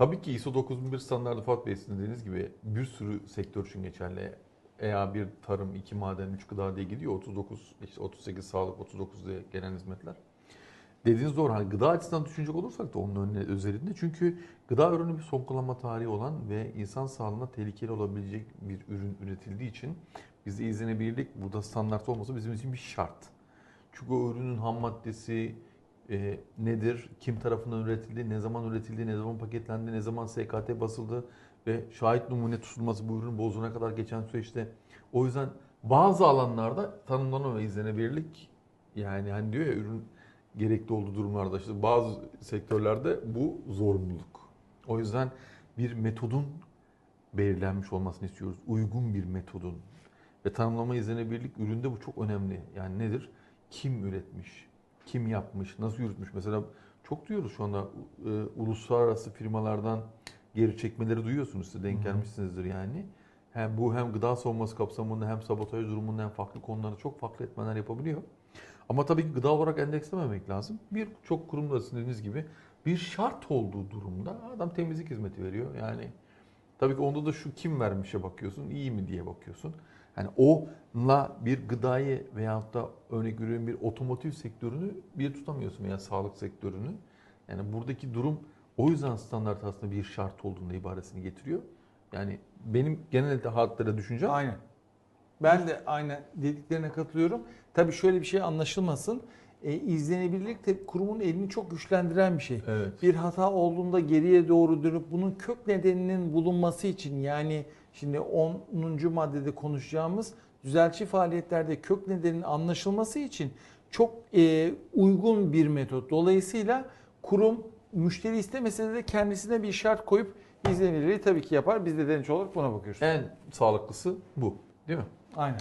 Tabii ki ISO 9001 standartı Fuat Bey sizin dediğiniz gibi bir sürü sektör için geçerli. EA bir tarım, iki maden, üç gıda diye gidiyor. 39, işte 38 sağlık, 39 diye genel hizmetler. Dediğiniz doğru. Hani gıda açısından düşünecek olursak da onun önüne özelinde. Çünkü gıda ürünü bir son kullanma tarihi olan ve insan sağlığına tehlikeli olabilecek bir ürün üretildiği için bizde izlenebilirlik burada standart olması bizim için bir şart. Çünkü o ürünün ham maddesi e, nedir, kim tarafından üretildi, ne zaman üretildi, ne zaman paketlendi, ne zaman SKT basıldı ve şahit numune tutulması bu ürünün bozulana kadar geçen süreçte. O yüzden bazı alanlarda tanımlama ve izlenebilirlik yani hani diyor ya ürün gerekli olduğu durumlarda işte bazı sektörlerde bu zorunluluk. O yüzden bir metodun belirlenmiş olmasını istiyoruz. Uygun bir metodun. Ve tanımlama izlenebilirlik üründe bu çok önemli. Yani nedir? Kim üretmiş? Kim yapmış? Nasıl yürütmüş? Mesela çok duyuyoruz şu anda e, uluslararası firmalardan geri çekmeleri duyuyorsunuz. Size denk gelmişsinizdir yani. Hem bu hem gıda savunması kapsamında hem sabotaj durumunda hem farklı konularda çok farklı etmenler yapabiliyor. Ama tabii ki gıda olarak endekslememek lazım. Birçok kurumda sizin dediğiniz gibi bir şart olduğu durumda adam temizlik hizmeti veriyor. Yani tabii ki onda da şu kim vermişe bakıyorsun, iyi mi diye bakıyorsun. Yani onunla bir gıdayı veyahut da örnek veriyorum bir otomotiv sektörünü bir tutamıyorsun veya sağlık sektörünü. Yani buradaki durum o yüzden standart aslında bir şart olduğunda ibaresini getiriyor. Yani benim genel hatlara düşüncem Aynen. Ben de aynen dediklerine katılıyorum. Tabii şöyle bir şey anlaşılmasın. E, izlenebilirlik de kurumun elini çok güçlendiren bir şey. evet. Bir hata olduğunda geriye doğru dönüp bunun kök nedeninin bulunması için yani şimdi 10. maddede konuşacağımız düzeltici faaliyetlerde kök nedenin anlaşılması için çok e, uygun bir metot. Dolayısıyla kurum müşteri istemese de kendisine bir şart koyup izlenirliği tabii ki yapar. Biz de denetçi olarak buna bakıyoruz. En sağlıklısı bu değil mi? Aynen.